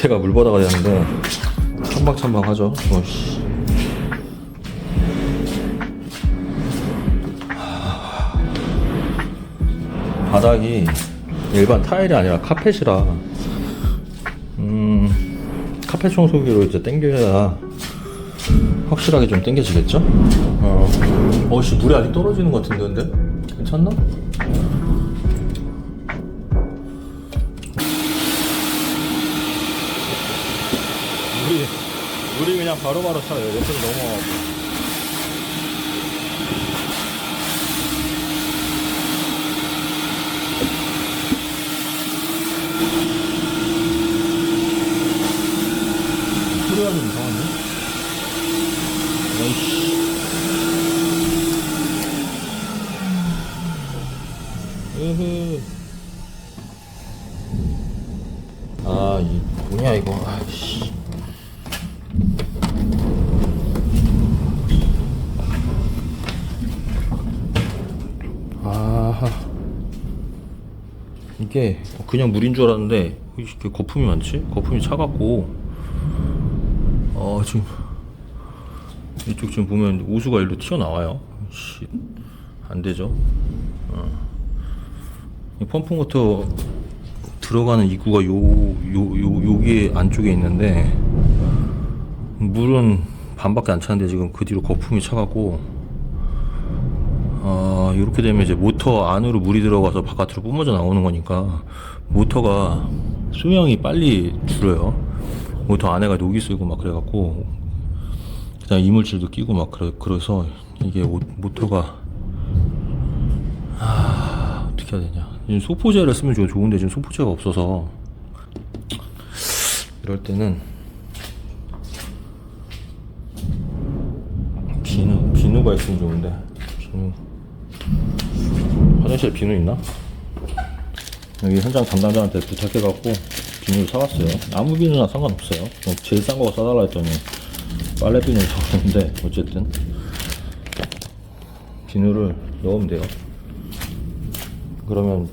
밑에가 물바다가 되는데 천박천박하죠. 어씨. 바닥이 일반 타일이 아니라 카펫이라 음 카펫 청소기로 이제 당겨야 확실하게 좀 당겨지겠죠? 어, 어씨 물이 아직 떨어지는 것 같은데 근데 괜찮나? 물이 그냥 바로바로 차요 옆으로 넘어가고 소리가 좀 이상한데? 아이씨 으흐 아, 이 뭐냐 이거. 아이씨. 이게 그냥 물인 줄 알았는데 이렇게 거품이 많지? 거품이 차갑고 어 지금 이쪽 지금 보면 우수가 일로 튀어나와요. 씨, 안 되죠. 어. 이 펌프 모터 들어가는 입구가 요, 요, 요, 여기 안쪽에 있는데, 물은 반밖에 안 차는데 지금 그 뒤로 거품이 차갖고, 아, 이렇게 되면 이제 모터 안으로 물이 들어가서 바깥으로 뿜어져 나오는 거니까, 모터가 수명이 빨리 줄어요. 모터 안에가 녹이 쓰고 막 그래갖고, 그냥 이물질도 끼고 막 그래, 그래서 이게 오- 모터가, 아, 어떻게 해야 되냐. 지금 소포제를 쓰면 좋- 좋은데 지금 소포제가 없어서 이럴 때는 비누 비누가 있으면 좋은데 비누 화장실 비누 있나? 여기 현장 담당자한테 부탁해갖고 비누를 사왔어요. 아무 비누나 상관없어요. 뭐 제일 싼 거 사달라 했더니 빨래 비누를 사왔는데 어쨌든 비누를 넣으면 돼요. 그러면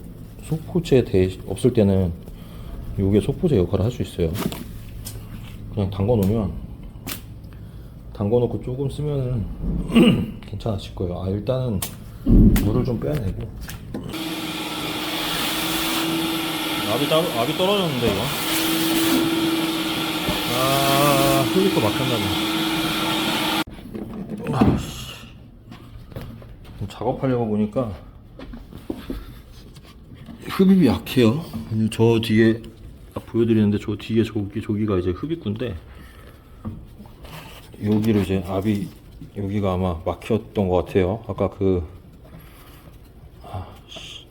소포제 대 없을 때는 요게 소포제 역할을 할 수 있어요. 그냥 담궈 놓으면 담궈 놓고 조금 쓰면은 괜찮아질 거예요. 아 일단은 물을 좀 빼내고 압이 따로 압이 떨어졌는데 이거 아 흘릴 거 막혔나 봐. 아씨 작업하려고 보니까 흡입이 약해요. 저 뒤에 딱 보여드리는데 저 뒤에 저기 저기가 이제 흡입구인데 여기를 이제 압이 여기가 아마 막혔던 것 같아요. 아까 그 아, 씨.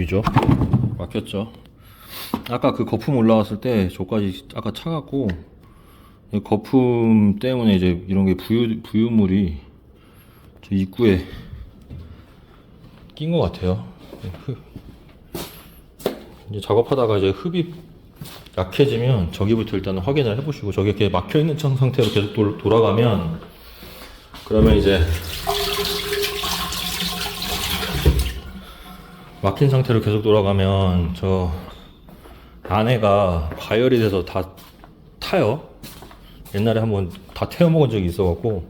위죠? 막혔죠. 아까 그 거품 올라왔을 때 저까지 아까 차갖고 이 거품 때문에 이제 이런 게 부유 부유물이 저 입구에 낀 것 같아요. 흡. 이제 작업하다가 이제 흡입 약해지면 저기부터 일단 확인을 해보시고 저게 이렇게 막혀 있는 청 상태로 계속 돌, 돌아가면 그러면 이제 막힌 상태로 계속 돌아가면 저 안에가 과열이 돼서 다 타요. 옛날에 한번 다 태워 먹은 적이 있어갖고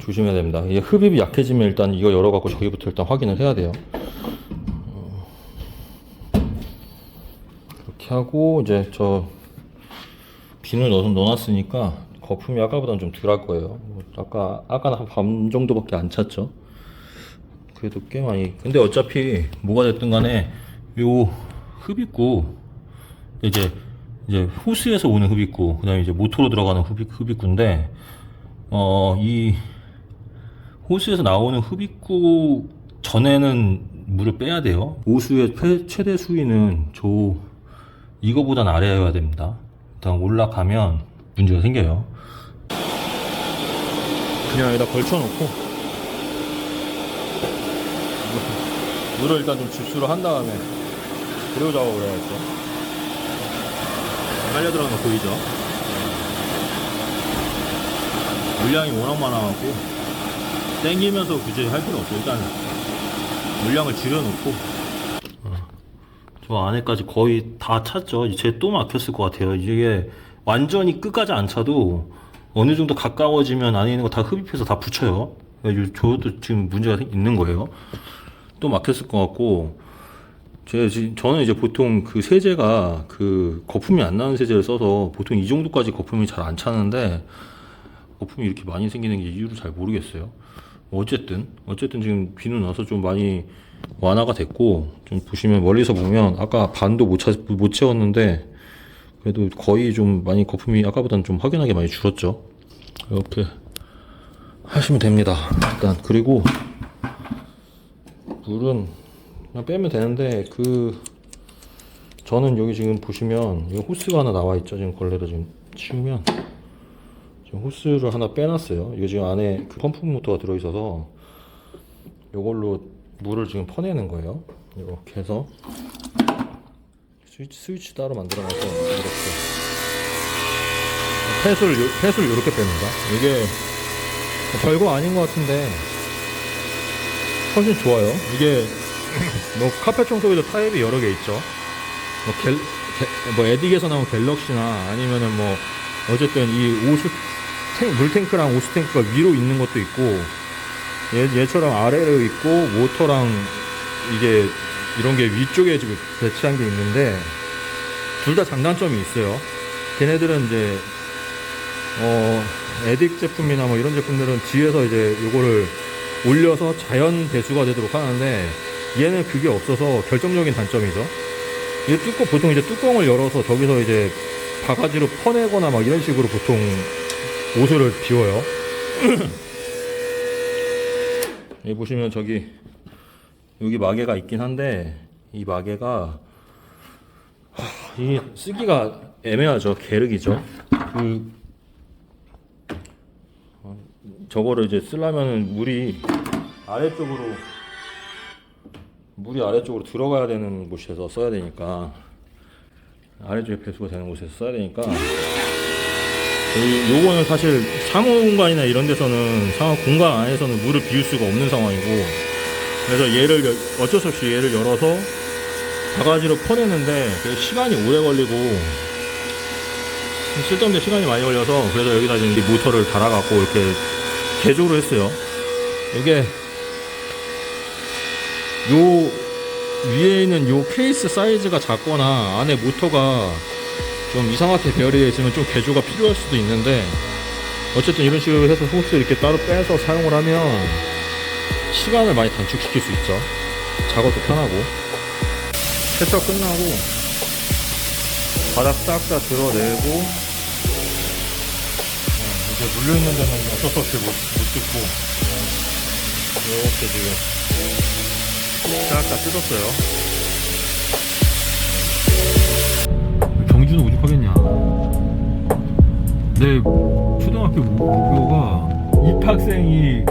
조심해야 됩니다. 이게 흡입이 약해지면 일단 이거 열어갖고 저기부터 일단 확인을 해야 돼요. 어, 그렇게 하고 이제 저 비늘 넣어 넣어놨으니까 거품이 아까보다는 좀 덜할 거예요. 뭐 아까 아까는 한반 정도밖에 안 찼죠. 그래도 꽤 많이. 근데 어차피 뭐가 됐든 간에 요 흡입구 이제 이제 호스에서 오는 흡입구 그다음에 이제 모터로 들어가는 흡입 흡입구인데 어 이 호수에서 나오는 흡입구 전에는 물을 빼야 돼요. 호수의 최- 최대 수위는 저 이거보단 아래여야 됩니다. 일단 올라가면 문제가 생겨요. 그냥 여기다 걸쳐놓고 물을 일단 좀 집수를 한 다음에 그리고 작업을 해야겠죠. 빨려 들어간 거 보이죠? 물량이 워낙 많아갖고 땡기면서 굳이 할 필요 없어요. 일단 물량을 줄여놓고 어, 저 안에까지 거의 다 찼죠. 이제 또 막혔을 것 같아요. 이게 완전히 끝까지 안 차도 어느 정도 가까워지면 안에 있는 거 다 흡입해서 다 붙여요. 저도 지금 문제가 생- 있는 거예요. 또 막혔을 것 같고, 제 지- 저는 이제 보통 그 세제가 그 거품이 안 나는 세제를 써서 보통 이 정도까지 거품이 잘 안 차는데 거품이 이렇게 많이 생기는 게 이유를 잘 모르겠어요. 어쨌든 어쨌든 지금 비는 와서 좀 많이 완화가 됐고 좀 보시면 멀리서 보면 아까 반도 못, 차, 못 채웠는데 그래도 거의 좀 많이 거품이 아까보다는 좀 확연하게 많이 줄었죠. 이렇게 하시면 됩니다. 일단 그리고 물은 그냥 빼면 되는데 그 저는 여기 지금 보시면 이 호스가 하나 나와 있죠. 지금 걸레로 지금 치우면 지금 호스를 하나 빼놨어요. 이거 지금 안에 그 펌프 모터가 들어있어서 이걸로 물을 지금 퍼내는 거예요. 이렇게 해서 스위치, 스위치 따로 만들어놔서 이렇게 폐수를 요- 폐수를 이렇게 뺍니다. 이게 별거 아닌 것 같은데 훨씬 좋아요. 이게 뭐 카페 청소기도 타입이 여러 개 있죠. 뭐, 갤, 갤- 뭐 에딕에서 나온 갤럭시나 아니면은 뭐 어쨌든 이 오수 탱, 물탱크랑 오수 탱크가 위로 있는 것도 있고 얘, 얘처럼 아래로 있고 모터랑 이게 이런 게 위쪽에 지금 배치한 게 있는데 둘 다 장단점이 있어요. 걔네들은 이제 어 에딕 제품이나 뭐 이런 제품들은 뒤에서 이제 요거를 올려서 자연 배수가 되도록 하는데 얘는 그게 없어서 결정적인 단점이죠. 이 뚜껑 보통 이제 뚜껑을 열어서 저기서 이제 바가지로 퍼내거나 막 이런 식으로 보통 오수를 비워요. 여기 보시면 저기 여기 마개가 있긴 한데 이 마개가 하, 이 쓰기가 애매하죠. 게르기죠. 그 어, 저거를 이제 쓰려면은 물이 아래쪽으로 물이 아래쪽으로 들어가야 되는 곳에서 써야 되니까 아래쪽에 배수가 되는 곳에서 써야 되니까. 이- 요거는 사실 상호 공간이나 이런 데서는 상호 공간 안에서는 물을 비울 수가 없는 상황이고 그래서 얘를 열- 어쩔 수 없이 얘를 열어서 바가지로 퍼내는데 시간이 오래 걸리고 쓸데없는 시간이 많이 걸려서 그래서 여기다 지금 이 모터를 달아갖고 이렇게 개조를 했어요. 이게 요 위에 있는 요 케이스 사이즈가 작거나 안에 모터가 좀 이상하게 배열이 있으면 좀 개조가 필요할 수도 있는데 어쨌든 이런 식으로 해서 호스 이렇게 따로 빼서 사용을 하면 시간을 많이 단축시킬 수 있죠. 작업도 편하고. 세척 끝나고 바닥 싹 다 드러내고 어, 이제 물려있는 데는 어쩔 수 없이 못, 못 뜯고. 이렇게 지금 싹다 뜯었어요. 경주는 오죽하겠냐? 내 초등학교 모- 목표가 입학생이